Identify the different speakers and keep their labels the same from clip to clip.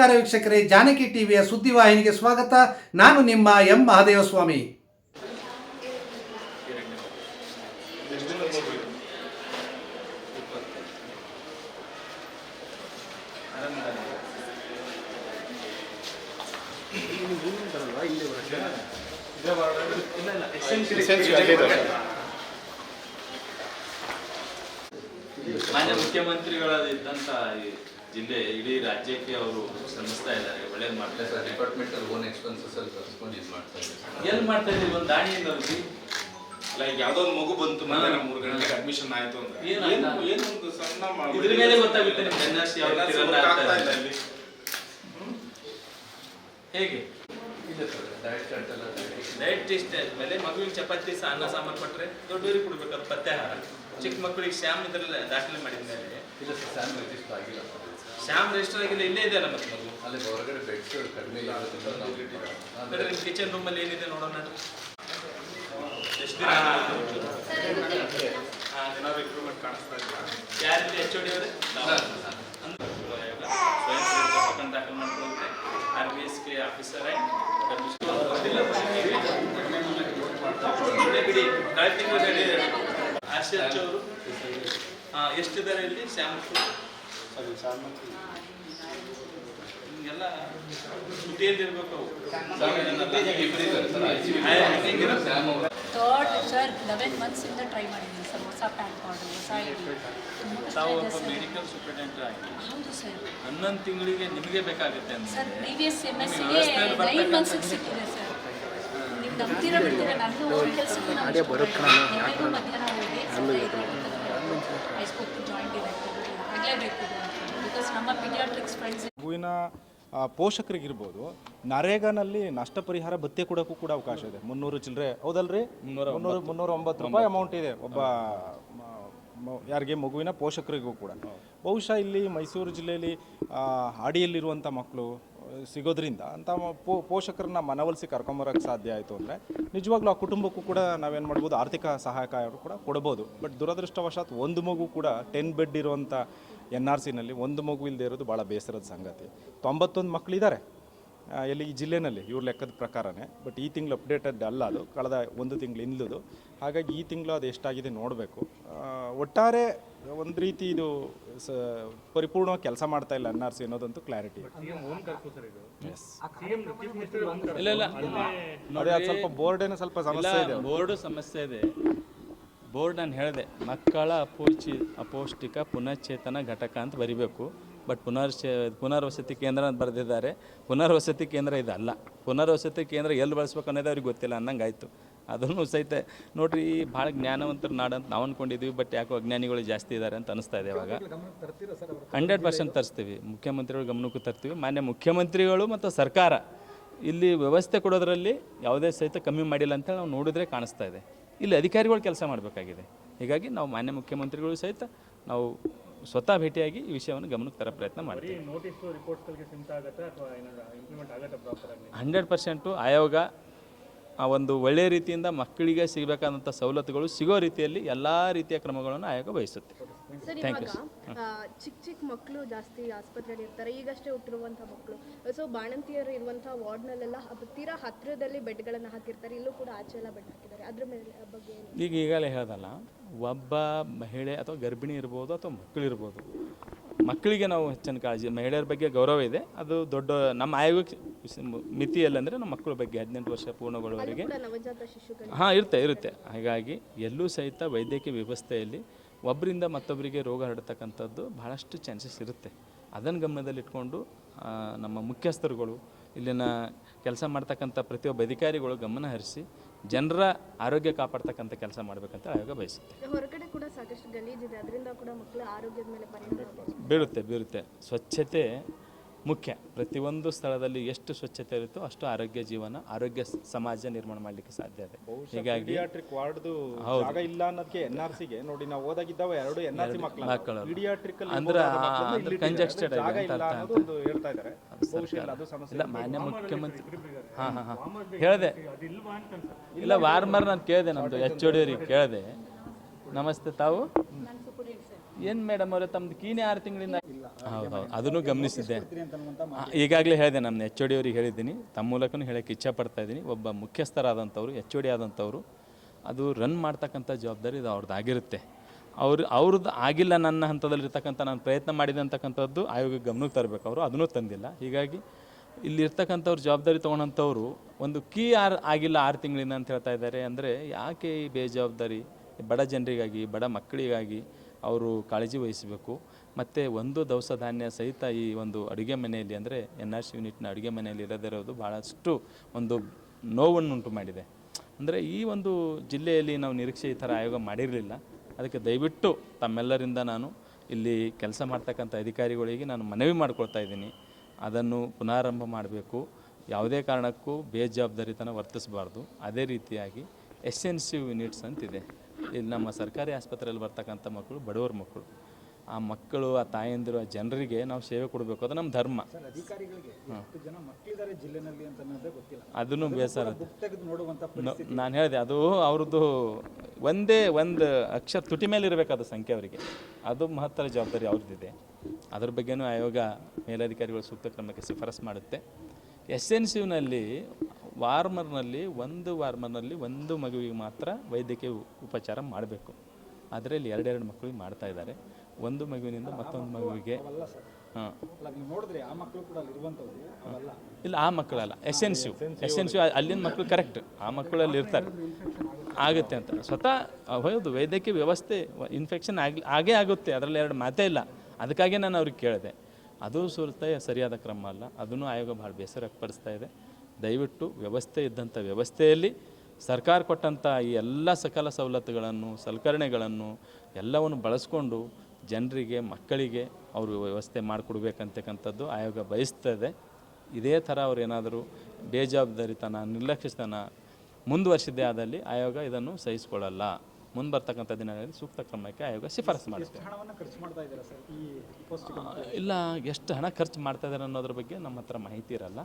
Speaker 1: ನಮಸ್ಕಾರ ವೀಕ್ಷಕರೇ ಜಾನಕಿ ಟಿವಿಯ ಸುದ್ದಿವಾಹಿನಿಗೆ ಸ್ವಾಗತ. ನಾನು ನಿಮ್ಮ ಎಂ ಮಹಾದೇವಸ್ವಾಮಿ.
Speaker 2: ಮಾನ್ಯ ಈ ಜಿಲ್ಲೆ ಇಡೀ ರಾಜ್ಯಕ್ಕೆ ಅವರು ಶ್ರಮಿಸ್ತಾ ಇದ್ದಾರೆ. ಒಳ್ಳೇದು ಮಾಡ್ತಾ ಇದ್ದಾರೆ
Speaker 3: ಡಿಪಾರ್ಟ್ಮೆಂಟಲ್ಲಿ ಓನ್ ಎಕ್ಸ್ಪೆನ್ಸಸ್ ಅಲ್ಲಿ ಕರ್ಸ್ಕೊಂಡು ಇದು ಮಾಡ್ತಾ ಇದ್ದಾರೆ
Speaker 2: ಎಲ್ಲಿ ಮಾಡ್ತಾ ಇದ್ದೀವಿ ಒಂದು ದಾಣಿಯಿಂದ ಅವ್ರಿಗೆ?
Speaker 4: ಲೈಕ್ ಯಾವ್ದೋ ಒಂದು ಮಗು ಬಂತು ಮಧ್ಯಾಹ್ನ ಮೂರು ಗಂಟೆಗೆ ಅಡ್ಮಿಷನ್ ಆಯ್ತು ಅಂತ
Speaker 2: ಏನು
Speaker 4: ಏನು ಒಂದು ಸಣ್ಣ
Speaker 2: ಇದ್ರ ಮೇಲೆ ಗೊತ್ತಾಗುತ್ತೆ ನಿಮ್ಗೆ ಎನ್
Speaker 4: ಆರ್
Speaker 2: ಸಿ.
Speaker 4: ಇಲ್ಲ.
Speaker 2: ಹೇಗೆ?
Speaker 3: ಇದೆ ಸರ್ ಡಯಟ್ ಚಾರ್ಟ್ ಎಲ್ಲ
Speaker 2: ಡಯಟ್ ಟೆಸ್ಟ್ ಆದ್ಮೇಲೆ ಮಗುವಿಗೆ ಚಪಾತಿ ಸಹ ಅನ್ನ ಸಾಂಬಾರು ಕೊಟ್ರೆ ದೊಡ್ಡವರಿಗೆ ಕೊಡ್ಬೇಕು ಪತ್ತೆ ಆಹಾರ ಚಿಕ್ಕ ಮಕ್ಕಳಿಗೆ ಶ್ಯಾಮ್ ಇದ್ರಲ್ಲಿ ದಾಖಲೆ ಮಾಡಿದ್ಮೇಲೆ
Speaker 3: ಇಲ್ಲ ಸರ್ ಶ್ಯಾಮ್ ರಿಜಿಸ್ಟರ್ ಆಗಿಲ್ಲ ಸರ್.
Speaker 2: ಶ್ಯಾಮ್ ರಿಜಿಸ್ಟರ್ ಆಗಿಲ್ಲ ಇಲ್ಲೇ ಇದೆ ಮತ್ತೆ ಮಗು
Speaker 3: ಅಲ್ಲಿ ಹೊರಗಡೆ ಬೆಡ್ಸ್ ಕಡಿಮೆ ಇರೋದ್ರಿಂದ ನಾವು
Speaker 2: ಅಂದ್ರೆ
Speaker 3: ಅಂದ್ರೆ
Speaker 2: ನಿಮ್ಮ ಕಿಚನ್ ರೂಮಲ್ಲಿ ಏನಿದೆ ನೋಡೋಣ ಎಷ್ಟು ದಿನ ಹಾ,
Speaker 4: ಏನಾದ್ರು ಇಂಪ್ರೂವ್ಮೆಂಟ್ ಕಾಣಿಸ್ತಾ ಇಲ್ಲ
Speaker 2: ಯಾರಿಲ್ಲ ಎಚ್ ಡಿ ಅವರೇ ಸ್ವಯಂ ಸೇವಕ ಪ್ರಕರಣ ದಾಖಲು ಮಾಡ್ಕೊಳ್ಳುತ್ತೆ R B S K officer ಬಿಡಿ ಕಳೆದ ತಿಂಗಳು ಎಷ್ಟಿದ್ದಾರೆ ಇಲ್ಲಿ
Speaker 3: Shyam sir
Speaker 5: third sir eleven ಮಂತ್ಸಿಂದ try ಮಾಡಿದ್ದೀನಿ ಸರ್ ಹೊಸ ಪ್ಯಾನ್ ಕಾರ್ಡು ಹೊಸ
Speaker 2: ತಾವು
Speaker 5: ಇದೆ
Speaker 2: ಒಬ್ಬ ಮೆಡಿಕಲ್ ಸೂಪರಿಂಟೆಂಡೆಂಟ್ ಆಗಿ.
Speaker 5: ಹೌದು ಸರ್.
Speaker 2: ಹನ್ನೊಂದು ತಿಂಗಳಿಗೆ ನಿಮಗೆ ಬೇಕಾಗುತ್ತೆ ಅಂತ
Speaker 5: sir previous M S months nine ಮಂತ್ಸಿಗೆ ಸಿಕ್ಕಿದೆ ಸರ್. ನೀವು ನಂಬ್ತೀರ ಬಿಡ್ತೀರ ಹೋಗಿ ಕೆಲಸಕ್ಕೂ ನಾನು ನಿಮಗೂ ಮಧ್ಯಾಹ್ನ ಹೋಗಿ I spoke to joint director ಆಗಲೇಬೇಕು ಬಿಕಾಸ್ ನಮ್ಮ ಪೀಡಿಯಾಟ್ರಿಕ್ಸ್ ಫ್ರೆಂಡ್ಸ್
Speaker 6: ಮಗುವಿನ ಪೋಷಕರಿಗಿರ್ಬೋದು ನರೇಗಾನಲ್ಲಿ ನಷ್ಟ ಪರಿಹಾರ ಭತ್ಯೆ ಕೊಡೋಕ್ಕೂ ಕೂಡ ಅವಕಾಶ ಇದೆ. ಮುನ್ನೂರು ಚಿಲ್ಲರೆ ಹೌದಲ್ರಿ? ಮುನ್ನೂರು ಮುನ್ನೂರ ಒಂಬತ್ತು. ರೂಪಾಯಿ ಅಮೌಂಟ್ ಇದೆ ಒಬ್ಬ ಮ- ಮ- ಯಾರಿಗೆ ಮಗುವಿನ ಪೋಷಕರಿಗೂ ಕೂಡ. ಬಹುಶಃ ಇಲ್ಲಿ ಮೈಸೂರು ಜಿಲ್ಲೆಯಲ್ಲಿ ಆ, ಹಾಡಿಯಲ್ಲಿರುವಂಥ ಮಕ್ಕಳು ಸಿಗೋದ್ರಿಂದ ಅಂತ ಮ- ಪೋ ಪೋಷಕರನ್ನ ಮನವೊಲಿಸಿ ಕರ್ಕೊಂಬರೋಕ್ಕೆ ಸಾಧ್ಯ ಆಯಿತು ಅಂದರೆ ನಿಜವಾಗ್ಲೂ ಆ ಕುಟುಂಬಕ್ಕೂ ಕೂಡ ನಾವೇನು ಮಾಡ್ಬೋದು ಆರ್ಥಿಕ ಸಹಾಯಕ ಕೂಡ ಕೊಡ್ಬೋದು. ಬಟ್ ದುರದೃಷ್ಟವಶಾತ್ ಒಂದು ಮಗು ಕೂಡ ಟೆನ್ ಬೆಡ್ ಇರುವಂಥ ಎನ್ ಆರ್ ಸಿನಲ್ಲಿ ಒಂದು ಮಗು ಇಲ್ಲದೆ ಇರೋದು ಭಾಳ ಬೇಸರದ ಸಂಗತಿ. ತೊಂಬತ್ತೊಂದು ಮಕ್ಕಳಿದ್ದಾರೆ ಎಲ್ಲಿ ಈ ಜಿಲ್ಲೆನಲ್ಲಿ ಇವ್ರ ಲೆಕ್ಕದ ಪ್ರಕಾರನೇ. ಬಟ್ ಈ ತಿಂಗಳು ಅಪ್ಡೇಟೆಡ್ ಅಲ್ಲ ಅದು. ಕಳೆದ ಒಂದು ತಿಂಗಳು ಹಿಂದದು ಹಾಗಾಗಿ ಈ ತಿಂಗಳು ಅದು ಎಷ್ಟಾಗಿದೆ ನೋಡಬೇಕು. ಒಟ್ಟಾರೆ ಒಂದು ರೀತಿ ಇದು ಸ ಪರಿಪೂರ್ಣವಾಗಿ ಕೆಲಸ ಮಾಡ್ತಾ ಇಲ್ಲ ಎನ್ ಆರ್ ಸಿ ಅನ್ನೋದಂತೂ ಕ್ಲಾರಿಟಿ ಎಸ್
Speaker 2: ಇಲ್ಲ ಇಲ್ಲ.
Speaker 6: ಅದೇ ಅದು ಸ್ವಲ್ಪ ಬೋರ್ಡೇನೋ ಸ್ವಲ್ಪ ಸಮಸ್ಯೆ ಇದೆ.
Speaker 2: ಬೋರ್ಡು ಸಮಸ್ಯೆ ಇದೆ. ಬೋರ್ಡ್ ನಾನು ಹೇಳಿದೆ ಮಕ್ಕಳ ಅಪೌಷ್ಟಿ ಅಪೌಷ್ಟಿಕ ಪುನಶ್ಚೇತನ ಘಟಕ ಅಂತ ಬರಿಬೇಕು. ಬಟ್ ಪುನರ್ಚೇ ಪುನರ್ವಸತಿ ಕೇಂದ್ರ ಅಂತ ಬರೆದಿದ್ದಾರೆ. ಪುನರ್ವಸತಿ ಕೇಂದ್ರ ಇದಲ್ಲ. ಪುನರ್ವಸತಿ ಕೇಂದ್ರ ಎಲ್ಲಿ ಬಳಸ್ಬೇಕು ಅನ್ನೋದು ಅವ್ರಿಗೆ ಗೊತ್ತಿಲ್ಲ ಅನ್ನಂಗೆ ಆಯಿತು ಅದನ್ನು ಸಹಿತ ನೋಡ್ರಿ ಭಾಳ ಜ್ಞಾನವಂತರ ನಾಡಂತ ನಾವು ಅಂದ್ಕೊಂಡಿದ್ವಿ ಬಟ್ ಯಾಕೋ ಅಜ್ಞಾನಿಗಳು ಜಾಸ್ತಿ ಇದ್ದಾರೆ ಅಂತ ಅನಿಸ್ತಾ ಇದೆ ಇವಾಗ. ಹಂಡ್ರೆಡ್ ಪರ್ಸೆಂಟ್ ತರಿಸ್ತೀವಿ. ಮುಖ್ಯಮಂತ್ರಿಗಳು ಗಮನಕ್ಕೂ ತರ್ತೀವಿ. ಮಾನ್ಯ ಮುಖ್ಯಮಂತ್ರಿಗಳು ಮತ್ತು ಸರ್ಕಾರ ಇಲ್ಲಿ ವ್ಯವಸ್ಥೆ ಕೊಡೋದ್ರಲ್ಲಿ ಯಾವುದೇ ಸಹಿತ ಕಮ್ಮಿ ಮಾಡಿಲ್ಲ ಅಂತ ನಾವು ನೋಡಿದ್ರೆ ಕಾಣಿಸ್ತಾ ಇದೆ. ಇಲ್ಲಿ ಅಧಿಕಾರಿಗಳು ಕೆಲಸ ಮಾಡಬೇಕಾಗಿದೆ. ಹೀಗಾಗಿ ನಾವು ಮಾನ್ಯ ಮುಖ್ಯಮಂತ್ರಿಗಳು ಸಹಿತ ನಾವು ಸ್ವತಃ ಭೇಟಿಯಾಗಿ ಈ ವಿಷಯವನ್ನು ಗಮನಕ್ಕೆ ತರೋ ಪ್ರಯತ್ನ ಮಾಡ್ತೀವಿ. ಹಂಡ್ರೆಡ್ ಪರ್ಸೆಂಟು ಆಯೋಗ ಆ ಒಂದು ಒಳ್ಳೆಯ ರೀತಿಯಿಂದ ಮಕ್ಕಳಿಗೆ ಸಿಗಬೇಕಾದಂಥ ಸವಲತ್ತುಗಳು ಸಿಗೋ ರೀತಿಯಲ್ಲಿ ಎಲ್ಲ ರೀತಿಯ ಕ್ರಮಗಳನ್ನು ಆಯೋಗ ಬಯಸುತ್ತೆ
Speaker 7: ಸರ್ ಇವಾಗ ಚಿಕ್ಕ ಚಿಕ್ಕ ಮಕ್ಕಳು ಜಾಸ್ತಿ ಆಸ್ಪತ್ರೆಯಲ್ಲಿ ಇರ್ತಾರೆ. ಈಗಷ್ಟೇ ಹುಟ್ಟಿರುವಂಥ ಮಕ್ಕಳು ಸೊ ಬಾಣಂತಿಯರು ಇರುವಂಥ ವಾರ್ಡ್ನಲ್ಲೆಲ್ಲ ತೀರಾ ಹತ್ತಿರದಲ್ಲಿ ಬೆಡ್ಗಳನ್ನು ಹಾಕಿರ್ತಾರೆ. ಇಲ್ಲೂ ಕೂಡ ಆಚೆ ಎಲ್ಲ ಬೆಡ್ ಹಾಕಿದ್ದಾರೆ. ಅದ್ರ ಮೇಲೆ ಬಗ್ಗೆ
Speaker 2: ಈಗ ಈಗಲೇ ಹೇಳ್ದಲ್ಲ ಒಬ್ಬ ಮಹಿಳೆ ಅಥವಾ ಗರ್ಭಿಣಿ ಇರ್ಬೋದು ಅಥವಾ ಮಕ್ಕಳು ಇರ್ಬೋದು. ಮಕ್ಕಳಿಗೆ ನಾವು ಹೆಚ್ಚಿನ ಕಾಳಜಿ ಮಹಿಳೆಯರ ಬಗ್ಗೆ ಗೌರವ ಇದೆ. ಅದು ದೊಡ್ಡ ನಮ್ಮ ಆಯೋಗಕ್ಕೆ ಅಂದರೆ ನಮ್ಮ ಮಕ್ಕಳ ಬಗ್ಗೆ ಹದಿನೆಂಟು ವರ್ಷ ಪೂರ್ಣಗೊಳ್ಳುವವರೆಗೆ ಹಾಂ ಇರುತ್ತೆ ಇರುತ್ತೆ. ಹಾಗಾಗಿ ಎಲ್ಲೂ ಸಹಿತ ವೈದ್ಯಕೀಯ ವ್ಯವಸ್ಥೆಯಲ್ಲಿ ಒಬ್ಬರಿಂದ ಮತ್ತೊಬ್ಬರಿಗೆ ರೋಗ ಹರಡ್ತಕ್ಕಂಥದ್ದು ಬಹಳಷ್ಟು ಚಾನ್ಸಸ್ ಇರುತ್ತೆ. ಅದನ್ನು ಗಮನದಲ್ಲಿಟ್ಕೊಂಡು ನಮ್ಮ ಮುಖ್ಯಸ್ಥರುಗಳು ಇಲ್ಲಿನ ಕೆಲಸ ಮಾಡ್ತಕ್ಕಂಥ ಪ್ರತಿಯೊಬ್ಬ ಅಧಿಕಾರಿಗಳು ಗಮನ ಹರಿಸಿ ಜನರ ಆರೋಗ್ಯ ಕಾಪಾಡ್ತಕ್ಕಂಥ ಕೆಲಸ ಮಾಡಬೇಕಂತ ಆಯೋಗ ಬಯಸುತ್ತೆ.
Speaker 7: ಹೊರಗಡೆ ಕೂಡ ಸಾಕಷ್ಟು ಗಲೀಜಿದೆ ಅದರಿಂದ ಕೂಡ ಮಕ್ಕಳ ಆರೋಗ್ಯದ ಮೇಲೆ ಪರಿಣಾಮ ಬೀರುತ್ತೆ.
Speaker 2: ಬೀಳುತ್ತೆ ಬೀರುತ್ತೆ ಸ್ವಚ್ಛತೆ ಮುಖ್ಯ. ಪ್ರತಿಯೊಂದು ಸ್ಥಳದಲ್ಲಿ ಎಷ್ಟು ಸ್ವಚ್ಛತೆ ಇರುತ್ತೋ ಅಷ್ಟು ಆರೋಗ್ಯ ಜೀವನ ಆರೋಗ್ಯ ಸಮಾಜ ನಿರ್ಮಾಣ ಮಾಡಲಿಕ್ಕೆ ಸಾಧ್ಯ ಇದೆ. ಹೀಗಾಗಿ
Speaker 6: ಪೀಡಿಯಾಟ್ರಿಕ್ ವಾರ್ಡ್ದು ಜಾಗ ಇಲ್ಲ ಅನ್ನೋದಕ್ಕೆ ಎನ್ ಆರ್ ಸಿಗೆ ನೋಡಿ ನಾವು ಓದಾಗಿದ್ದಾವೆ ಎರಡು ಎನ್ ಆರ್ ಸಿ ಮಕ್ಕಳು.
Speaker 2: ಮಕ್ಕಳು.
Speaker 6: ಪೀಡಿಯಾಟ್ರಿಕ್
Speaker 2: ಅಂದ್ರೆ ಅಂದ್ರೆ congested
Speaker 6: ಜಾಗ
Speaker 2: ಆಗಿದೆ
Speaker 6: ಇಲ್ಲ
Speaker 2: ಅಂತ
Speaker 6: ಅನ್ನೋದು ಒಂದು ಹೇಳ್ತಾ ಇದ್ದಾರೆ. ಬಹುಶಃ ಇಲ್ಲ, ಅದು ಸಮಸ್ಯೆ.
Speaker 2: ಇಲ್ಲ ಮಾನ್ಯ ಮುಖ್ಯಮಂತ್ರಿ ಹಾಂ ಹಾಂ ಹಾಂ. ಹೇಳಿದೆ. ಇಲ್ಲ ವಾರ್ಮರ್ ನಾನು ಕೇಳಿದೆ ನಮ್ಮದು ಎಚ್ ಓ ಡಿ ಅವ್ರಿಗೆ ಕೇಳಿದೆ. ನಮಸ್ತೆ ತಾವು. ಏನು ಮೇಡಮ್ ಅವರೇ ತಮ್ಮದು ಕೀನೆ ಆರು ತಿಂಗಳಿಂದ? ಹೌದು ಹೌದು. ಅದನ್ನು ಗಮನಿಸಿದ್ದೆ. ಈಗಾಗಲೇ ಹೇಳಿದೆ ನಾನು ಎಚ್ ಓ ಡಿ ಅವ್ರಿಗೆ ಹೇಳಿದ್ದೀನಿ. ತಮ್ಮ ಮೂಲಕನೂ ಹೇಳೋಕ್ಕೆ ಇಚ್ಛಪಡ್ತಾ ಇದ್ದೀನಿ. ಒಬ್ಬ ಮುಖ್ಯಸ್ಥರಾದಂಥವ್ರು ಎಚ್ ಒ ಡಿ ಆದಂಥವ್ರು ಅದು ರನ್ ಮಾಡ್ತಕ್ಕಂಥ ಜವಾಬ್ದಾರಿ ಇದು ಅವ್ರದ್ದು ಆಗಿರುತ್ತೆ. ಅವ್ರು ಅವ್ರದ್ದು ಆಗಿಲ್ಲ ನನ್ನ ಹಂತದಲ್ಲಿರ್ತಕ್ಕಂಥ ನಾನು ಪ್ರಯತ್ನ ಮಾಡಿದೆ ಅಂತಕ್ಕಂಥದ್ದು ಆಯೋಗಕ್ಕೆ ಗಮನಕ್ಕೆ ತರಬೇಕು. ಅವರು ಅದನ್ನೂ ತಂದಿಲ್ಲ. ಹೀಗಾಗಿ ಇಲ್ಲಿರ್ತಕ್ಕಂಥವ್ರು ಜವಾಬ್ದಾರಿ ತೊಗೊಂಡಂಥವ್ರು ಒಂದು ಕೀ ಆರ್ ಆಗಿಲ್ಲ ಆರು ತಿಂಗಳಿಂದ ಅಂತ ಹೇಳ್ತಾ ಇದ್ದಾರೆ. ಅಂದರೆ ಯಾಕೆ ಈ ಬೇಜವಾಬ್ದಾರಿ? ಬಡ ಜನರಿಗಾಗಿ ಬಡ ಮಕ್ಕಳಿಗಾಗಿ ಅವರು ಕಾಳಜಿ ವಹಿಸಬೇಕು. ಮತ್ತು ಒಂದು ದವಸ ಧಾನ್ಯ ಸಹಿತ ಈ ಒಂದು ಅಡುಗೆ ಮನೆಯಲ್ಲಿ ಅಂದರೆ ಎನ್ ಆರ್ ಸಿ ಯೂನಿಟ್ನ ಅಡುಗೆ ಮನೆಯಲ್ಲಿ ಇರದಿರೋದು ಭಾಳಷ್ಟು ಒಂದು ನೋವನ್ನುಂಟು ಮಾಡಿದೆ. ಅಂದರೆ ಈ ಒಂದು ಜಿಲ್ಲೆಯಲ್ಲಿ ನಾವು ನಿರೀಕ್ಷೆ ಈ ಥರ ಆಯೋಗ ಮಾಡಿರಲಿಲ್ಲ. ಅದಕ್ಕೆ ದಯವಿಟ್ಟು ತಮ್ಮೆಲ್ಲರಿಂದ ನಾನು ಇಲ್ಲಿ ಕೆಲಸ ಮಾಡ್ತಕ್ಕಂಥ ಅಧಿಕಾರಿಗಳಿಗೆ ನಾನು ಮನವಿ ಮಾಡ್ಕೊಳ್ತಾ ಇದ್ದೀನಿ. ಅದನ್ನು ಪುನರಾರಂಭ ಮಾಡಬೇಕು. ಯಾವುದೇ ಕಾರಣಕ್ಕೂ ಬೇಜವಾಬ್ದಾರಿತನ ವರ್ತಿಸಬಾರ್ದು. ಅದೇ ರೀತಿಯಾಗಿ ಎಸ್ ಎನ್ ಸಿ ಯೂನಿಟ್ಸ್ ಅಂತಿದೆ. ಇಲ್ಲಿ ನಮ್ಮ ಸರ್ಕಾರಿ ಆಸ್ಪತ್ರೆಯಲ್ಲಿ ಬರ್ತಕ್ಕಂಥ ಮಕ್ಕಳು ಬಡವರ ಮಕ್ಕಳು. ಆ ಮಕ್ಕಳು ಆ ತಾಯಂದಿರು ಆ ಜನರಿಗೆ ನಾವು ಸೇವೆ ಕೊಡಬೇಕು ಅದು ನಮ್ಮ ಧರ್ಮ. ಅದನ್ನು ಬೇಸರ ನಾನು ಹೇಳಿದೆ ಅದು ಅವ್ರದ್ದು ಒಂದೇ ಒಂದು ಅಕ್ಷರ ತುಟಿ ಮೇಲೆ ಇರಬೇಕು ಅದು ಸಂಖ್ಯೆ ಅವರಿಗೆ. ಅದು ಮಹತ್ತರ ಜವಾಬ್ದಾರಿ ಅವ್ರದ್ದಿದೆ. ಅದ್ರ ಬಗ್ಗೆನೂ ಆಯೋಗ ಮೇಲಧಿಕಾರಿಗಳು ಸೂಕ್ತ ಕ್ರಮಕ್ಕೆ ಶಿಫಾರಸು ಮಾಡುತ್ತೆ. ಎಸ್ ಎನ್ ಸಿವ್ನಲ್ಲಿ ವಾರ್ಮರ್ನಲ್ಲಿ ಒಂದು ವಾರ್ಮರ್ನಲ್ಲಿ ಒಂದು ಮಗುವಿಗೆ ಮಾತ್ರ ವೈದ್ಯಕೀಯ ಉಪಚಾರ ಮಾಡಬೇಕು. ಅದರಲ್ಲಿ ಇಲ್ಲಿ ಎರಡೆರಡು ಮಕ್ಕಳಿಗೆ ಮಾಡ್ತಾ ಇದ್ದಾರೆ. ಒಂದು ಮಗುವಿನಿಂದ ಮತ್ತೊಂದು ಮಗುವಿಗೆ ಹಾಂ.
Speaker 6: ನೋಡಿದ್ರೆ ಆ ಮಕ್ಕಳಲ್ಲ ಎಸ್ ಎನ್ ಇರುವಂಥದ್ದು ಎಸ್
Speaker 2: ಇಲ್ಲ ಆ ಮಕ್ಕಳಲ್ಲ ಎಸೆನ್ಸಿವ್ ಎಸೆನ್ಸಿವ್ ಅಲ್ಲಿನ ಮಕ್ಕಳು ಕರೆಕ್ಟ್. ಆ ಮಕ್ಕಳಲ್ಲಿ ಇರ್ತಾರೆ. ಆಗುತ್ತೆ ಅಂತ. ಸ್ವತಃ ಹೌದು ವೈದ್ಯಕೀಯ ವ್ಯವಸ್ಥೆ ಇನ್ಫೆಕ್ಷನ್ ಆಗಿ ಆಗೇ ಆಗುತ್ತೆ. ಅದರಲ್ಲಿ ಎರಡು ಮಾತೇ ಇಲ್ಲ. ಅದಕ್ಕಾಗಿ ನಾನು ಅವ್ರಿಗೆ ಕೇಳಿದೆ. ಅದು ಸುರತ ಸರಿಯಾದ ಕ್ರಮ ಅಲ್ಲ. ಅದನ್ನು ಆಯೋಗ ಭಾಳ ಬೇಸರ ಪಡಿಸ್ತಾ ಇದೆ. ದಯವಿಟ್ಟು ವ್ಯವಸ್ಥೆ ಇದ್ದಂಥ ವ್ಯವಸ್ಥೆಯಲ್ಲಿ ಸರ್ಕಾರ ಕೊಟ್ಟಂಥ ಈ ಎಲ್ಲ ಸಕಲ ಸವಲತ್ತುಗಳನ್ನು ಸಲಕರಣೆಗಳನ್ನು ಎಲ್ಲವನ್ನು ಬಳಸ್ಕೊಂಡು ಜನರಿಗೆ ಮಕ್ಕಳಿಗೆ ಅವರು ವ್ಯವಸ್ಥೆ ಮಾಡಿಕೊಡ್ಬೇಕಂತಕ್ಕಂಥದ್ದು ಆಯೋಗ ಬಯಸ್ತದೆ. ಇದೇ ಥರ ಅವ್ರು ಏನಾದರೂ ಬೇಜವಾಬ್ದಾರಿತನ ನಿರ್ಲಕ್ಷ್ಯತನ ಮುಂದುವರಿಸಿದ್ದೇ ಆದಲ್ಲಿ ಆಯೋಗ ಇದನ್ನು ಸಹಿಸಿಕೊಳ್ಳಲ್ಲ. ಮುಂದೆ ಬರ್ತಕ್ಕಂಥ ದಿನಗಳಲ್ಲಿ ಸೂಕ್ತ ಕ್ರಮಕ್ಕೆ ಆಯೋಗ ಶಿಫಾರಸು ಮಾಡುತ್ತೆ ಇಲ್ಲ ಎಷ್ಟು ಹಣ ಖರ್ಚು ಮಾಡ್ತಾ ಇದ್ದಾರೆ ಅನ್ನೋದ್ರ ಬಗ್ಗೆ ನಮ್ಮ ಹತ್ರ ಮಾಹಿತಿ ಇರಲ್ಲ.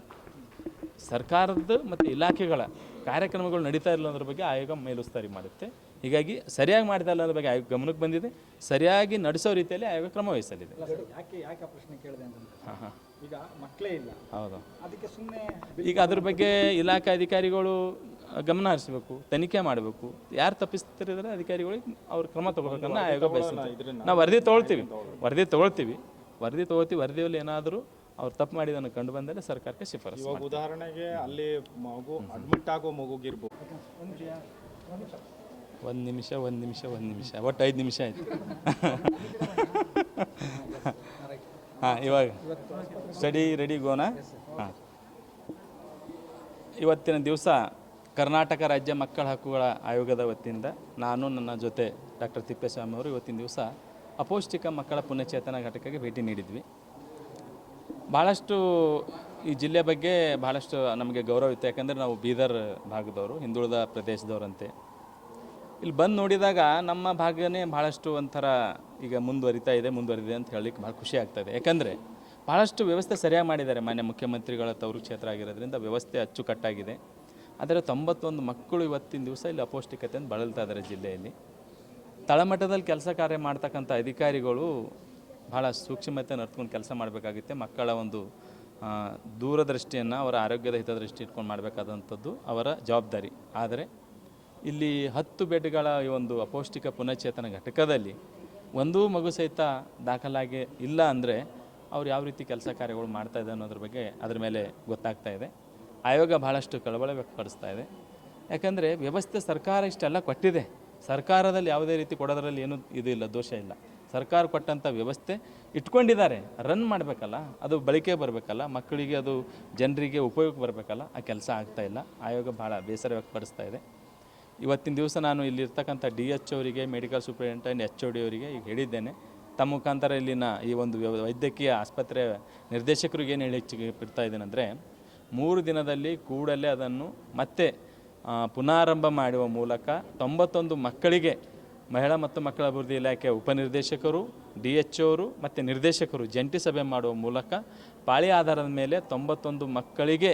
Speaker 2: ಸರ್ಕಾರದ ಮತ್ತು ಇಲಾಖೆಗಳ ಕಾರ್ಯಕ್ರಮಗಳು ನಡೀತಾ ಇಲ್ಲ ಅನ್ನೋದ್ರ ಬಗ್ಗೆ ಆಯೋಗ ಮೇಲುಸ್ತಾರಿ ಮಾಡುತ್ತೆ. ಹೀಗಾಗಿ ಸರಿಯಾಗಿ ಮಾಡ್ತಾ ಇಲ್ಲ ಅನ್ನೋದ್ರ ಬಗ್ಗೆ ಆಯೋಗ ಗಮನಕ್ಕೆ ಬಂದಿದೆ. ಸರಿಯಾಗಿ ನಡೆಸೋ ರೀತಿಯಲ್ಲಿ ಆಯೋಗ ಕ್ರಮ ವಹಿಸಲಿದೆ.
Speaker 6: ಯಾಕೆ ಯಾಕೆ ಆ ಪ್ರಶ್ನೆ ಕೇಳಿದೆ ಅಂತಂದ್ರೆ
Speaker 2: ಹಾಂ ಹಾಂ.
Speaker 6: ಈಗ ಮಕ್ಕಳೇ ಇಲ್ಲ.
Speaker 2: ಹೌದು.
Speaker 6: ಅದಕ್ಕೆ ಸುಮ್ಮನೆ
Speaker 2: ಈಗ ಅದ್ರ ಬಗ್ಗೆ ಇಲಾಖೆ ಅಧಿಕಾರಿಗಳು ಗಮನ ಹರಿಸಬೇಕು ತನಿಖೆ ಮಾಡಬೇಕು. ಯಾರು ತಪ್ಪಿಸ್ತಿರಿದ್ರೆ ಅಧಿಕಾರಿಗಳಿಗೆ ಅವ್ರು ಕ್ರಮ ತಗೋಬೇಕನ್ನ ಆಯೋಗ ಬಯಸ್ತಾರೆ ನಾವು ವರದಿ ತಗೊಳ್ತೀವಿ. ವರದಿ ತಗೊಳ್ತೀವಿ. ವರದಿ ತೊಗೊಳ್ತೀವಿ ವರದಿಯಲ್ಲಿ ಏನಾದರೂ ಅವ್ರು ತಪ್ಪು ಮಾಡಿದನ್ನು ಕಂಡು ಬಂದರೆ ಸರ್ಕಾರಕ್ಕೆ ಶಿಫಾರಸು
Speaker 6: ಇವಾಗ ಉದಾಹರಣೆಗೆ ಅಲ್ಲಿ ಮಗು ಅಡ್ಮಿಟ್ ಆಗೋ ಮಗುಗಿರ್ಬೋದು.
Speaker 2: ಒಂದು ನಿಮಿಷ ಒಂದು ನಿಮಿಷ ಒಂದು ನಿಮಿಷ. ಒಟ್ಟು ಐದು ನಿಮಿಷ ಆಯ್ತು. ಹಾಂ ಇವಾಗ. ಸ್ಟಡಿ ರೆಡಿ ಗೋನ? ಹಾಂ. ಇವತ್ತಿನ ದಿವಸ ಕರ್ನಾಟಕ ರಾಜ್ಯ ಮಕ್ಕಳ ಹಕ್ಕುಗಳ ಆಯೋಗದ ವತಿಯಿಂದ ನಾನು ನನ್ನ ಜೊತೆ ಡಾಕ್ಟರ್ ತಿಪ್ಪೇಸ್ವಾಮಿ ಅವರು ಇವತ್ತಿನ ದಿವಸ ಅಪೌಷ್ಟಿಕ ಮಕ್ಕಳ ಪುನಶ್ಚೇತನ ಘಟಕಕ್ಕೆ ಭೇಟಿ ನೀಡಿದ್ವಿ. ಭಾಳಷ್ಟು ಈ ಜಿಲ್ಲೆ ಬಗ್ಗೆ ಭಾಳಷ್ಟು ನಮಗೆ ಗೌರವ ಇತ್ತು. ಯಾಕಂದರೆ ನಾವು ಬೀದರ್ ಭಾಗದವರು, ಹಿಂದುಳಿದ ಪ್ರದೇಶದವರಂತೆ. ಇಲ್ಲಿ ಬಂದು ನೋಡಿದಾಗ ನಮ್ಮ ಭಾಗನೇ ಭಾಳಷ್ಟು ಒಂಥರ ಈಗ ಮುಂದುವರಿತಾ ಇದೆ ಮುಂದುವರಿದೆ ಅಂತ ಹೇಳಲಿಕ್ಕೆ ಭಾಳ ಖುಷಿ ಆಗ್ತದೆ. ಯಾಕಂದರೆ ಭಾಳಷ್ಟು ವ್ಯವಸ್ಥೆ ಸರಿಯಾಗಿ ಮಾಡಿದ್ದಾರೆ ಮಾನ್ಯ ಮುಖ್ಯಮಂತ್ರಿಗಳ ತವರು ಕ್ಷೇತ್ರ ಆಗಿರೋದ್ರಿಂದ ವ್ಯವಸ್ಥೆ ಅಚ್ಚುಕಟ್ಟಾಗಿದೆ. ಆದರೆ ತೊಂಬತ್ತೊಂದು ಮಕ್ಕಳು ಇವತ್ತಿನ ದಿವಸ ಇಲ್ಲಿ ಅಪೌಷ್ಟಿಕತೆಯನ್ನು ಬಳಲ್ತಾ ಇದ್ದಾರೆ ಜಿಲ್ಲೆಯಲ್ಲಿ. ತಳಮಟ್ಟದಲ್ಲಿ ಕೆಲಸ ಕಾರ್ಯ ಮಾಡ್ತಕ್ಕಂಥ ಅಧಿಕಾರಿಗಳು ಭಾಳ ಸೂಕ್ಷ್ಮತೆ ಅರ್ತ್ಕೊಂಡು ಕೆಲಸ ಮಾಡಬೇಕಾಗುತ್ತೆ. ಮಕ್ಕಳ ಒಂದು ದೂರದೃಷ್ಟಿಯನ್ನು ಅವರ ಆರೋಗ್ಯದ ಹಿತದೃಷ್ಟಿ ಇಟ್ಕೊಂಡು ಮಾಡಬೇಕಾದಂಥದ್ದು ಅವರ ಜವಾಬ್ದಾರಿ. ಆದರೆ ಇಲ್ಲಿ ಹತ್ತು ಬೆಡ್ಗಳ ಈ ಒಂದು ಅಪೌಷ್ಟಿಕ ಪುನಶ್ಚೇತನ ಘಟಕದಲ್ಲಿ ಒಂದೂ ಮಗು ಸಹಿತ ದಾಖಲಾಗಿ ಇಲ್ಲ ಅಂದರೆ ಅವ್ರು ಯಾವ ರೀತಿ ಕೆಲಸ ಕಾರ್ಯಗಳು ಮಾಡ್ತಾ ಇದೆ ಅನ್ನೋದ್ರ ಬಗ್ಗೆ ಅದರ ಮೇಲೆ ಗೊತ್ತಾಗ್ತಾ ಇದೆ. ಆಯೋಗ ಭಾಳಷ್ಟು ಕಳವಳ ವ್ಯಕ್ತಪಡಿಸ್ತಾ ಇದೆ. ಯಾಕಂದರೆ ವ್ಯವಸ್ಥೆ ಸರ್ಕಾರ ಇಷ್ಟೆಲ್ಲ ಕೊಟ್ಟಿದೆ. ಸರ್ಕಾರದಲ್ಲಿ ಯಾವುದೇ ರೀತಿ ಕೊಡೋದರಲ್ಲಿ ಏನೂ ಇದು ಇಲ್ಲ, ದೋಷ ಇಲ್ಲ. ಸರ್ಕಾರ ಕೊಟ್ಟಂಥ ವ್ಯವಸ್ಥೆ ಇಟ್ಕೊಂಡಿದ್ದಾರೆ. ರನ್ ಮಾಡಬೇಕಲ್ಲ, ಅದು ಬಳಕೆ ಬರಬೇಕಲ್ಲ, ಮಕ್ಕಳಿಗೆ ಅದು ಜನರಿಗೆ ಉಪಯೋಗ ಬರಬೇಕಲ್ಲ, ಆ ಕೆಲಸ ಆಗ್ತಾ ಇಲ್ಲ. ಆಯೋಗ ಭಾಳ ಬೇಸರ ವ್ಯಕ್ತಪಡಿಸ್ತಾ ಇದೆ. ಇವತ್ತಿನ ದಿವಸ ನಾನು ಇಲ್ಲಿರ್ತಕ್ಕಂಥ ಡಿ ಎಚ್ ಅವರಿಗೆ, medical superintendent H O D ಅವರಿಗೆ ಈಗ ಹೇಳಿದ್ದೇನೆ. ತಮ್ಮ ಮುಖಾಂತರ ಇಲ್ಲಿನ ಈ ಒಂದು ವೈದ್ಯಕೀಯ ಆಸ್ಪತ್ರೆ ನಿರ್ದೇಶಕರಿಗೆ ಏನು ಹೇಳಿ ಬಿಡ್ತಾ ಇದ್ದೇನೆಂದರೆ ಮೂರು ದಿನದಲ್ಲಿ ಕೂಡಲೇ ಅದನ್ನು ಮತ್ತೆ ಪುನಾರಂಭ ಮಾಡುವ ಮೂಲಕ ತೊಂಬತ್ತೊಂದು ಮಕ್ಕಳಿಗೆ ಮಹಿಳಾ ಮತ್ತು ಮಕ್ಕಳ ಅಭಿವೃದ್ಧಿ ಇಲಾಖೆಯ ಉಪನಿರ್ದೇಶಕರು, ಡಿ ಎಚ್ ಅವರು ಮತ್ತು ನಿರ್ದೇಶಕರು ಜಂಟಿ ಸಭೆ ಮಾಡುವ ಮೂಲಕ ಪಾಳಿ ಆಧಾರದ ಮೇಲೆ ತೊಂಬತ್ತೊಂದು ಮಕ್ಕಳಿಗೆ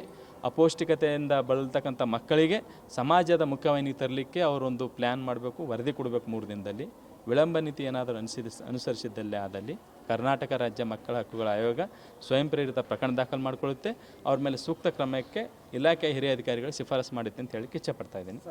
Speaker 2: ಅಪೌಷ್ಟಿಕತೆಯಿಂದ ಬಳಲ್ತಕ್ಕಂಥ ಮಕ್ಕಳಿಗೆ ಸಮಾಜದ ಮುಖ್ಯವಾಹಿನಿಗೆ ತರಲಿಕ್ಕೆ ಅವರೊಂದು ಪ್ಲ್ಯಾನ್ ಮಾಡಬೇಕು, ವರದಿ ಕೊಡಬೇಕು ಮೂರು ದಿನದಲ್ಲಿ. ವಿಳಂಬ ನೀತಿ ಏನಾದರೂ ಅನುಸರಿಸ, ಅನುಸರಿಸಿದ್ದಲ್ಲೇ ಆದಲ್ಲಿ ಕರ್ನಾಟಕ ರಾಜ್ಯ ಮಕ್ಕಳ ಹಕ್ಕುಗಳ ಆಯೋಗ ಸ್ವಯಂ ಪ್ರೇರಿತ ಪ್ರಕರಣ ದಾಖಲು ಮಾಡಿಕೊಳ್ಳುತ್ತೆ. ಅವ್ರ ಮೇಲೆ ಸೂಕ್ತ ಕ್ರಮಕ್ಕೆ ಇಲಾಖೆಯ ಹಿರಿಯ ಅಧಿಕಾರಿಗಳು ಶಿಫಾರಸು ಮಾಡುತ್ತೆ ಅಂತ ಹೇಳಕ್ಕೆ ಇಚ್ಛೆಪಡ್ತಾ ಇದ್ದೀನಿ.